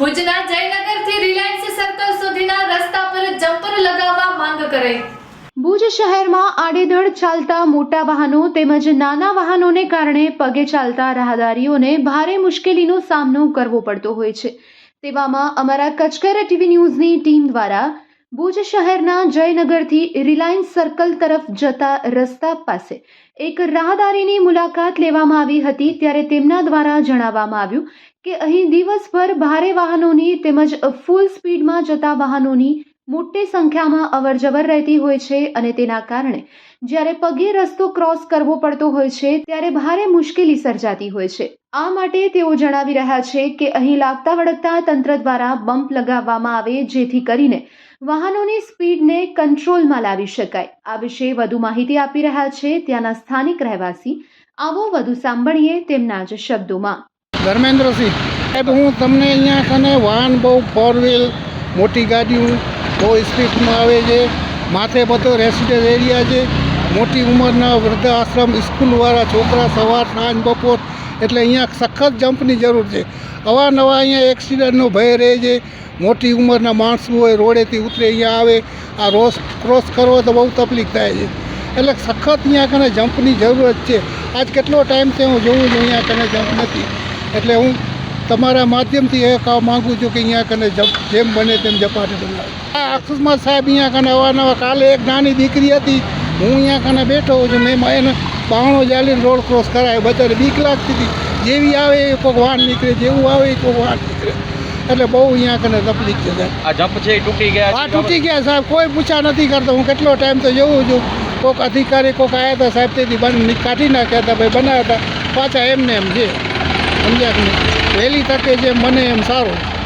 ભુજના જયનગરથી Reliance circle સુધીના રસ્તા પર જમ્પર લગાવવા માંગ કરે. ભુજ શહેરમાં આડેધડ ચાલતા મોટા વાહનો તેમજ નાના વાહનોને કારણે પગે ચાલતા રાહદારીઓને ભારે મુશ્કેલીનો સામનો કરવો પડતો હોય છે. તેવામાં અમારા કચકરા ટીવી ન્યૂઝની ટીમ દ્વારા ભુજ શહેરના જયનગરથી રિલાયન્સ સર્કલ તરફ જતા રસ્તા પાસે એક રાહદારીની મુલાકાત લેવામાં આવી હતી ત્યારે તેમના દ્વારા જણાવવામાં આવ્યું કે અહીં દિવસભર ભારે વાહનોની તેમજ ફૂલ સ્પીડમાં જતા વાહનોની મોટી સંખ્યામાં અવરજવર રહેતી હોય છે અને તેના કારણે જ્યારે પગે રસ્તો ક્રોસ કરવો પડતો હોય છે, ત્યારે ભારે મુશ્કેલી સર્જાતી હોય છે. આ માટે તેઓ જણાવી રહ્યા છે કે અહીં લાગતા વળગતા તંત્ર દ્વારા બમ્પ લગાવવામાં આવે જેથી કરીને વાહનોની સ્પીડને કંટ્રોલમાં લાવી શકાય. આ વિશે વધુ માહિતી આપી રહ્યા છે ત્યાંના સ્થાનિક રહેવાસી. આવો વધુ સાંભળીએ તેમના જ શબ્દોમાં. ધર્મેન્દ્રસિંહ હું તમને અહીંયા કને વાહન બહુ ફોર વ્હીલ મોટી ગાડીઓ બહુ સ્પીડમાં આવે છે, માથે બધો રેસિડેન્ટ એરિયા છે. મોટી ઉંમરના વૃદ્ધાશ્રમ સ્કૂલવાળા, છોકરા, સવાર, સાંજ, બપોર, એટલે અહીંયા સખત જમ્પની જરૂર છે. અવારનવાર અહીંયા એક્સિડન્ટનો ભય રહે છે. મોટી ઉંમરના માણસો હોય, રોડેથી ઉતરે, અહીંયા આવે. આ રોસ ક્રોસ કરવો તો બહુ તકલીફ થાય છે. એટલે સખત અહીંયા કને જમ્પની જરૂરત છે. આજ કેટલો ટાઈમ છે હું જોઉં છું, અહીંયા કને જમ્પ નથી. એટલે હું તમારા માધ્યમથી એ કહેવા માગું છું કે અહીંયા કને જેમ બને તેમ જપાટી બનાવે આ અકસ્માત સાહેબ અહીંયા કને અવારનવાર કાલે એક નાની દીકરી હતી. હું અહીંયા કને બેઠો છું ને એમાં એને બાવણો જાળીને રોડ ક્રોસ કરાય. બધાને બીક લાગતી હતી. જેવી આવે એ કોઈક વાહન નીકળે જેવું આવે એ કોઈક વાહન નીકળે. એટલે બહુ અહીંયા કને તકલીફ છે સાહેબ. આ જપ છે એ તૂટી ગયા આ તૂટી ગયા સાહેબ. કોઈ પૂછા નથી કરતો. હું કેટલો ટાઈમ તો જોઉં છું. કોઈક અધિકારી કોઈક આવ્યા હતા સાહેબ તેથી કાઢી નાખ્યા હતા ભાઈ બનાવ્યા હતા. પાછા એમને એમ છે. સમજ્યા કે નહીં? વહેલી તકે જેમ મને એમ સારું.